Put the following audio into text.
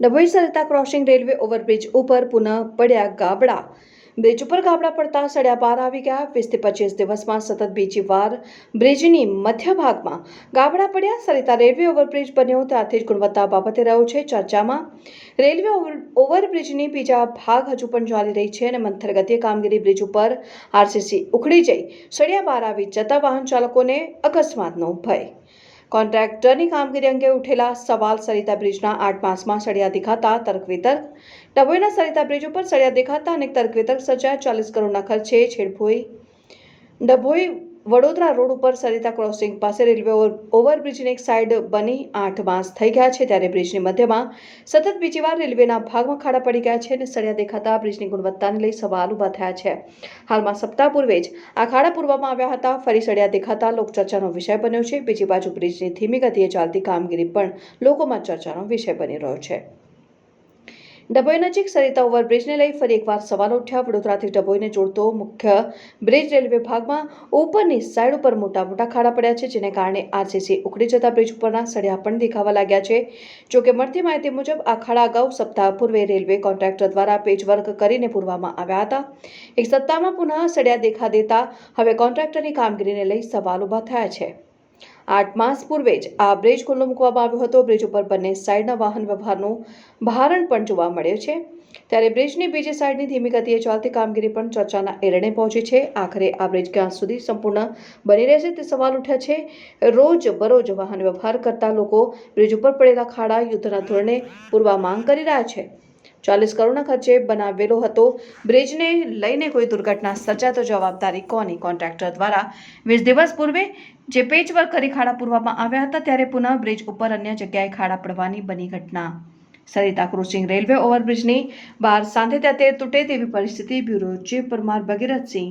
Dabhoi Sarita crossing railway overbridge ઉપર પુનઃ પડ્યા ગાબડા. બ્રિજ ઉપર ગાબડા પડતા સળિયા પાર આવી ગયા. વીસથી પચીસ દિવસમાં સતત બીજી વાર બ્રિજની મધ્ય ભાગમાં ગાબડા પડ્યા. સરિતા રેલવે ઓવરબ્રિજ બન્યો ત્યારથી જ ગુણવત્તા બાબતે રહ્યો છે ચર્ચામાં. રેલવે ઓવરબ્રિજની બીજા ભાગ હજુ પણ ચાલી રહી છે અને મંથર કામગીરી બ્રિજ ઉપર આરસીસી ઉખડી જઈ. સળિયા બહાર આવી જતા વાહન ચાલકોને અકસ્માતનો ભય. કોન્ટ્રાક્ટરની કામગીરી અંગે ઉઠેલા સવાલ સરિતા બ્રિજના આઠ માસમાં સળિયા દેખાતા તર્કવેતર ડભોઈના સરિતા બ્રિજ ઉપર સળિયા દેખાતા અનેક તર્કવેતર સર્જાયા, ચાલીસ કરોડના ખર્ચે છેડભોઈ ડભોઈ વડોદરા રોડ ઉપર સરિતા ક્રોસિંગ પાસે રેલવે ઓવરબ્રિજની એક સાઈડ બની આઠ માસ થઈ ગયા છે. ત્યારે બ્રિજની મધ્યમાં સતત બીજી વાર રેલવેના ભાગમાં ખાડા પડી ગયા છે અને સળિયા દેખાતા બ્રિજની ગુણવત્તાને લઈ સવાલ ઊભા થયા છે. હાલમાં સપ્તાહ પૂર્વે જ આ ખાડા પૂરવામાં આવ્યા હતા. ફરી સળિયા દેખાતા લોકચર્ચાનો વિષય બન્યો છે. બીજી બાજુ બ્રિજની ધીમી ગતિએ ચાલતી કામગીરી પણ લોકોમાં ચર્ચાનો વિષય બની રહ્યો છે. ડભોઈ નજીક સરિતા ઓવરબ્રિજને લઈ ફરી એકવાર સવાલ ઉઠ્યા. વડોદરાથી ડભોઈને જોડતો મુખ્ય બ્રિજ રેલવે ભાગમાં ઉપરની સાઈડ ઉપર મોટા મોટા ખાડા પડ્યા છે, જેને કારણે આરસીસી ઉકળી જતા બ્રિજ ઉપરના સળિયા પણ દેખાવા લાગ્યા છે. જોકે મળતી માહિતી મુજબ, આ ખાડા અગાઉ સપ્તાહ પૂર્વે રેલવે કોન્ટ્રાક્ટર દ્વારા પેચવર્ક કરીને પૂરવામાં આવ્યા હતા. એક સપ્તાહમાં પુનઃ સળિયા દેખા દેતા હવે કોન્ટ્રાક્ટરની કામગીરીને લઈ સવાલ ઊભા થયા છે. આઠ માસ પૂર્વે જ આ બ્રિજ ખુલ્લો મૂકવામાં આવ્યો હતો. બ્રિજ ઉપર બંને સાઇડના વાહન વ્યવહારનું ભારણ પણ જોવા મળ્યો છે. ત્યારે બ્રિજની બીજી સાઈડની ધીમી ગતિએ ચાલતી કામગીરી પણ ચર્ચાના એરણે પહોંચી છે. આખરે આ બ્રિજ ક્યાં સુધી સંપૂર્ણ બની રહેશે તે સવાલ ઉઠ્યા છે. રોજ બરોજ વાહન વ્યવહાર કરતા લોકો બ્રિજ ઉપર પડેલા ખાડા, યુદ્ધના ધોરણે પૂરવા માંગ કરી રહ્યા છે. ચાલીસ કરોડના ખર્ચે બનાવેલો હતો. બ્રિજને લઈને કોઈ દુર્ઘટના સર્જા તો જવાબદારી કોની? કોન્ટ્રાક્ટર દ્વારા વીસ દિવસ પૂર્વે જે પેચવર્ક કરી ખાડા પૂરવામાં આવ્યા હતા, ત્યારે પુનઃ બ્રિજ ઉપર અન્ય જગ્યાએ ખાડા પડવાની બની ઘટના. સરિતા ક્રોસિંગ રેલવે ઓવરબ્રિજની બહાર સાંધે ત્યાં તે તૂટે તેવી પરિસ્થિતિ. Bureau chief Parmar Bhagirathsinh.